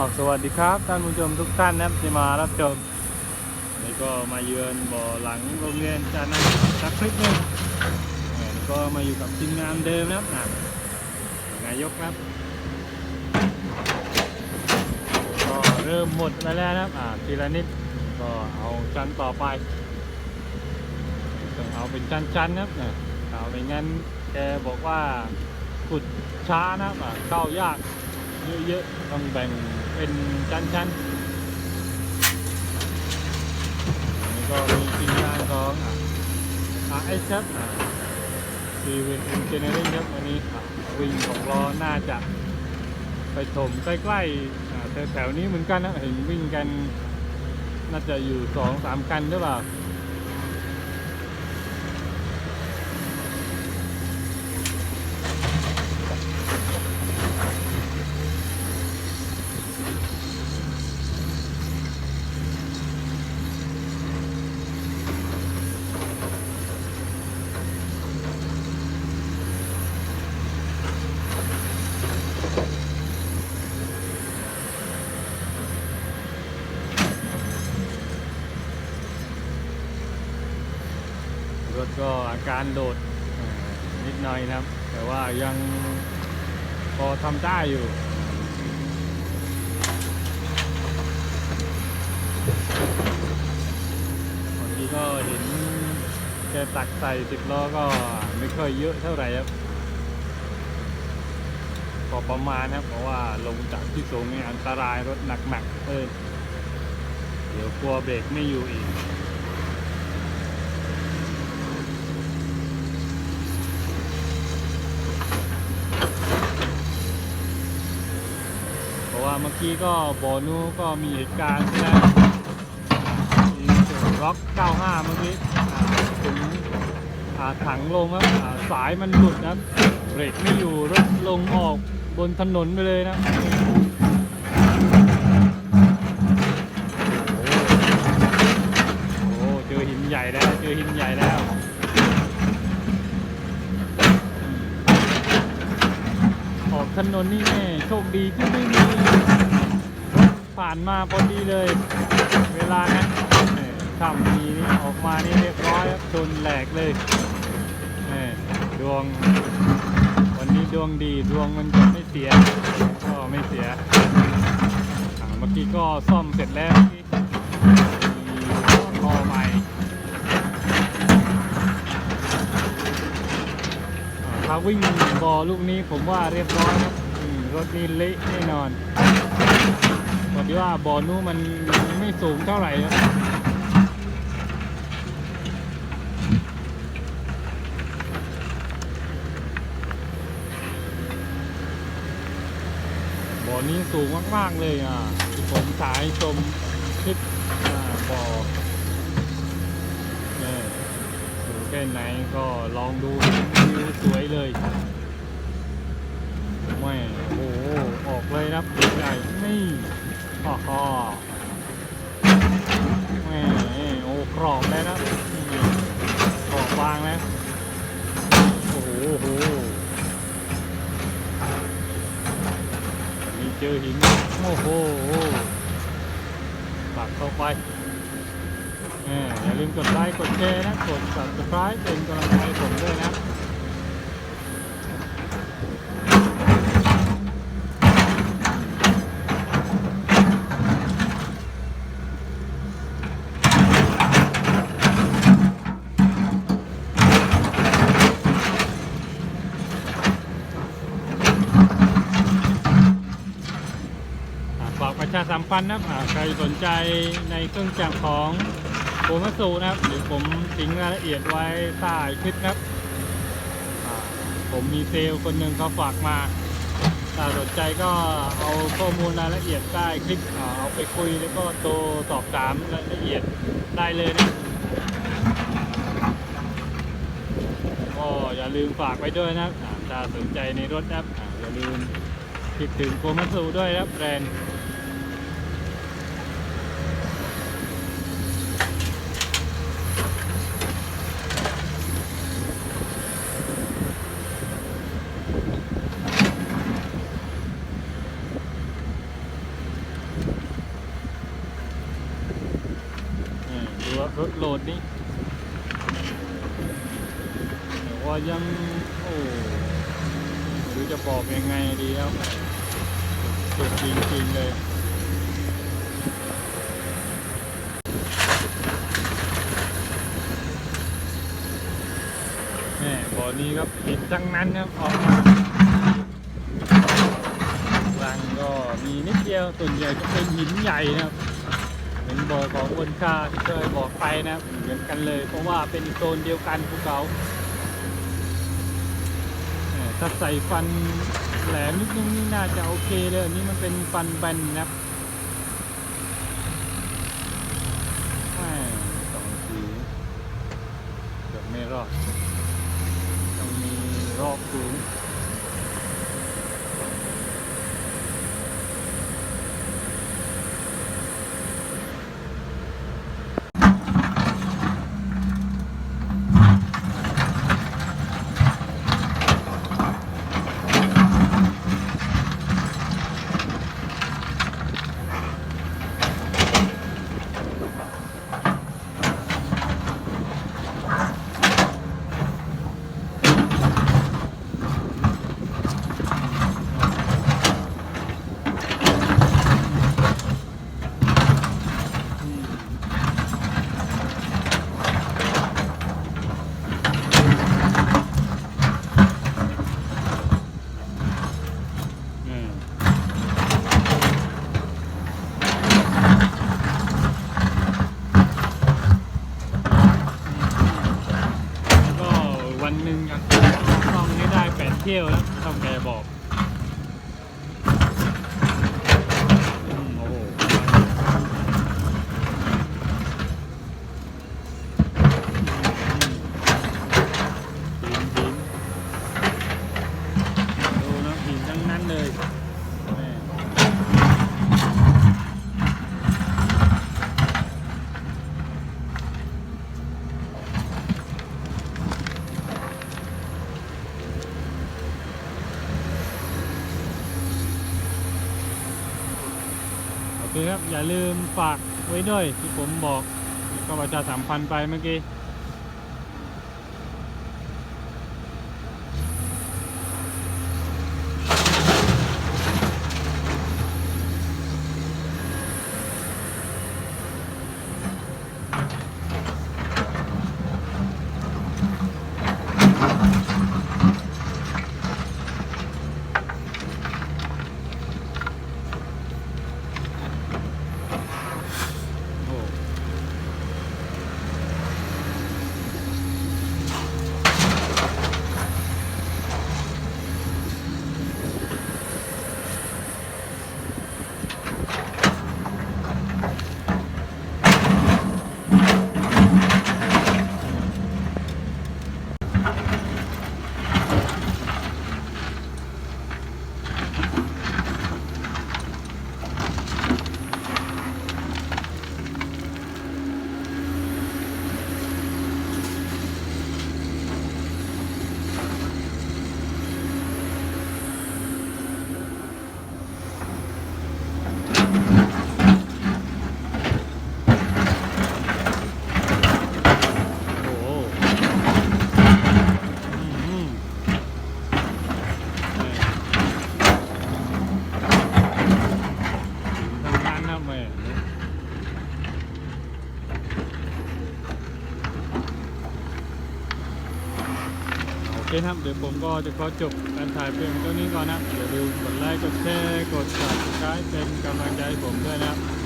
ขอสวัสดีครับท่านผู้ชมทุกท่านนะครับที่มารับชมนี่ก็มาเยือนบ่อหลังโรงเรียนจานันสักคลิปนึงก็มาอยู่กับทีมงานเดิมนะครับนายกครับก็เริ่มหมดไปแล้วนะครับอ่าทีละนิดก็เอาชั้นต่อไปต้องเอาเป็นชั้นๆนะครับเนี่ยเอาไม่งั้นแกบอกว่าขุดช้านะครับเข้ายาก เยอะๆ ต้องแบ่งเป็นชั้นๆอันนี้ก็มีทีมงานของอาไอครับซีเวนเอนจิเนียริ่งครับวันนี้วิ่งของล้อน่าจะไปถมใกล้ๆอ่แถวๆนี้เหมือนกันนะ เห็นวิ่งกัน น่าจะอยู่สองสามคันหรือเปล่า รถก็อาการโดดนิดหน่อยนะครับ แต่ว่ายังพอทำได้อยู่บางทีก็เห็นแกตักใส่สิบล้อก็ไม่ค่อยเยอะเท่าไหร่ครับพอประมาณนะครับเพราะว่าลงจากที่สูงนี่อันตรายรถหนักๆเออเดี๋ยวกลัวเบรกไม่อยู่อีก เมื่อกี้ก็บอนูก็มีเหตุการณ์นะมีร็อก95 เมื่อกี้ถึงถังลงครับสายมันหลุดนะเบรกไม่อยู่รถลงออกบนถนนไปเลยนะโอ้โหเจอหินใหญ่แล้ว เจอหินใหญ่แล้ว ออก ถนนนี่แน่โชคดีที่ไม่มีรถผ่านมาพอดีเลย เวลานั้นเออถ้ามีนี่ออกมานี่เรียบร้อยชนแหลกเลยเออดวง วันนี้ดวงดีดวงมันจะไม่เสีย ก็ไม่เสียเมื่อกี้ก็ซ่อมเสร็จแล้วพ่อใหม่ถ้าวิ่งบอลูกนี้ผมว่าเรียบร้อยครับอืมรถนี่เละแน่นอนพอดีว่าบอนู้นมันไม่สูงเท่าไหร่ครับบอนี้สูงมาก ๆ เลยอะ ผมสายชมคลิปอ่อเนี่ยดูแค่ไหนก็ลองดูวิวสวยเลย แม่โอ้ออกเลยนะใหญ่นี่ฮ่าฮ่าแม่โอ้กรอบเลยนะกรอบบางแล้วโอ้โหมีเจอหินโอ้โหปักเข้าไปอออย่าลืมกดไลค์กดแชร์นะ กด subscribe เป็นกำลังใจให้ผมด้วยนะ อ่าฝากประ ชาสัมพันธ์นะครับใครสนใจในเครื่องจักรของโคมัสูนะครับเดี๋ยวผมทิ้งรายละเอียดไว้ใต้คลิปนะครับผมมีเซลล์คนหนึ่งเขาฝากมาถ้าสนใจก็เอาข้อมูลรายละเอียดใต้คลิปเอาไปคุยแล้วก็โทรสอบถามรายละเอียดได้เลยนะก็อย่าลืมฝากไว้ด้วยนะถ้าสนใจในรถนะครับอ่าอย่าลืมคิดถึงโคมัสูด้วยนะแบรนด์ อ รถโหลดนี่แต่ว่ายัง โอ้ไม่รู้จะบอกยังไงดีครับสุดจริงๆเลยแม่บ่อนี้ครับหินทั้งนั้นครับออกมารังก็มีนิดเดียวส่วนใหญ่ก็เป็นหินใหญ่นะครับ นบอกของบนคาที่เคยบอกไปนะเหมือนกันเลย เพราะว่าเป็นโซนเดียวกันภูเขาถ้าใส่ฟันแหลมนิดนึงนี่น่าจะโอเคเลยอันนี้มันเป็นฟันแบนนะครับแหม่สองสีเกือบไม่รอด ต้องมีรอบสูงอืมอืมก็วันหนึ่งอยากต้องให้ได้แปด เที่ยวแล้วต้องบอกอืมโอ้โห หินหินดูนะหินทั้งนั้นเลยแม่โอ เคครับ อย่าลืมฝากไว้ด้วยที่ผมบอกก็ประชาสัมพันธ์ไปเมื่อกี้ โอ้โหอืมทำงานนะแม่โอเคครับ เดี๋ยวผมก็จะขอจบการถ่ายเพียงเท่านี้ก่อนนะอย่าลืมกดไลค์ กดแชร์ กด subscribe เป็นกำลังใจให้ผมด้วยนะครับ